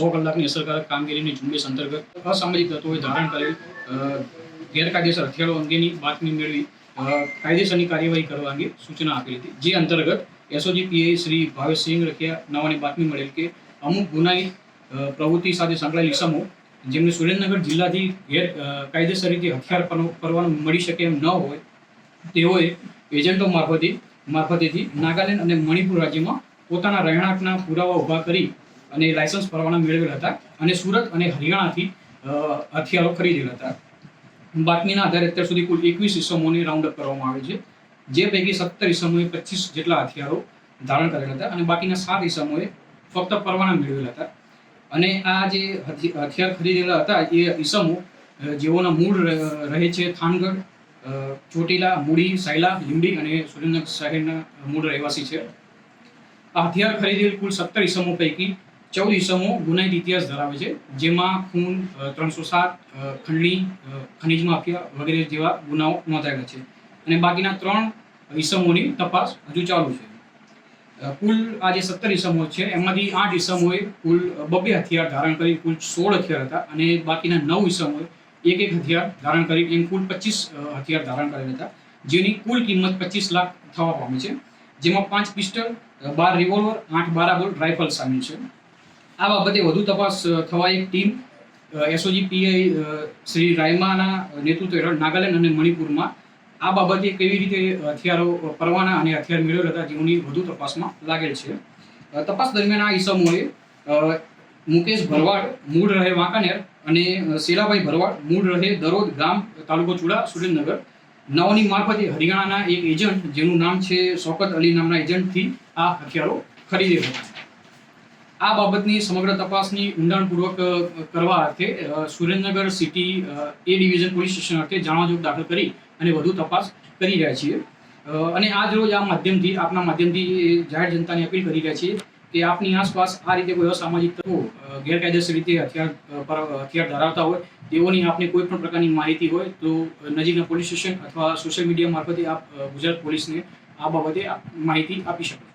સો કલાકની અસરકારક કામગીરીની ઝુંબેશ અંતર્ગત અસામાજિક તત્વોએ ધારણ કરેલ ગેરકાયદેસર હથિયારો અંગેની બાતમી મેળવી કાયદેસરની કાર્યવાહી કરવા અંગે સૂચના આપી હતી. જે અંતર્ગત એસઓજી પીએ શ્રી ભાવેશસિંહ રખિયા નાવાની બાતમી મળેલ કે અમુક ગુનાહિત પ્રવૃત્તિ સાથે સંકળાયેલ ઇસમો, જેમને સુરેન્દ્રનગર જિલ્લાથી ગેર કાયદેસર રીતે હથિયાર પરવાનો મળી શકે એમ ન હોય, તેઓએ એજન્ટો મારફતે, મારફતેથી નાગાલેન્ડ અને મણિપુર રાજ્યમાં પોતાના રહેણાંકના પુરાવા ઊભા કરી અને લાયસન્સ પરવાના મેળવેલા હતા અને સુરત અને હરિયાણાથી હથિયારો ખરીદેલા હતા. બાતમીના આધારે અત્યાર સુધી કુલ એકવીસ ઇસમોને રાઉન્ડ અપ કરવામાં આવે છે. જે પૈકી સત્તર ઇસમોએ પચીસ જેટલા હથિયારો ધારણ કરેલા હતા અને બાકીના સાત ઇસમોએ ફક્ત પરવાના મેળવેલા હતા. અને આ જે હથિ- હથિયાર ખરીદેલા હતા એ ઇસમો જેઓના મૂળ રહે છે થાનગઢ ચોટીલા, મૂડી, સાયલા, લીંબડી અને સુરેન્દ્રનગર શહેરના મૂળ રહેવાસી છે. આ હથિયાર ખરીદેલ કુલ સત્તર ઇસમો પૈકી ચૌદ ઇસમો ગુનાહિત ઇતિહાસ ધરાવે છે, જેમાં ખૂન ત્રણસો સાત ખંડણી ખનીજ માફિયા વગેરે જેવા ગુનાઓ નોંધાયેલા છે. અને બાકીના ત્રણ ઈસમોની તપાસ હજુ ચાલુ છે. કુલ આ જે સત્તર ઈસમો છે, એમાંથી આઠ ઇસમોએ કુલ બબ્બે હથિયાર ધારણ કરી, કુલ સોળ હથિયાર હતા, અને બાકીના નવ ઇસમોએ એક એક હથિયાર ધારણ કરી એમ કુલ પચીસ હથિયાર ધારણ કરેલા હતા, જેની કુલ કિંમત પચીસ લાખ થવા પામે છે, જેમાં પાંચ પિસ્ટલ બાર રિવોલ્વર, આઠ બારાબોલ રાઇફલ સામેલ છે. આ બાબતે વધુ તપાસ થવા એક ટીમ એસઓજી પીઆઈ શ્રી રાયમાના નેતૃત્વ હેઠળ નાગાલેન્ડ અને મણિપુરમાં આ બાબતે કેવી રીતે હથિયારો પરવાના અને હથિયાર મેળવેલ હતા જેઓની વધુ તપાસમાં લાગેલ છે. તપાસ દરમિયાન આ ઈસમોએ મુકેશ ભરવાડ, મૂળ રહે વાંકાનેર અને શીલાભાઈ ભરવાડ, મૂળ રહે દરોદ ગામ, તાલુકો ચુડા, સુરેન્દ્રનગર. નવની મારફતે હરિયાણાના એક એજન્ટ, જેનું નામ છે શોકત અલી નામના એજન્ટથી આ હથિયારો ખરીદ્યા હતા આ બાબતની સમગ્ર તપાસની ઊંડાણપૂર્વક કરવા અર્થે Surendranagar city A division police station અર્થે જાણવાજોગ દાખલ કરી અને વધુ તપાસ કરી રહ્યા છીએ. અને આજ રોજ આ માધ્યમથી, આપના માધ્યમથી જાહેર જનતાને અપીલ કરી રહ્યા છીએ કે આપની આસપાસ આ રીતે કોઈ અસામાજિક તત્વો ગેરકાયદેસર રીતે હથિયાર હથિયાર ધરાવતા હોય, તેઓની આપને કોઈ પણ પ્રકારની માહિતી હોય, તો નજીકના પોલીસ સ્ટેશન અથવા સોશિયલ મીડિયા મારફતે આપ ગુજરાત પોલીસને આ બાબતે માહિતી આપી શકો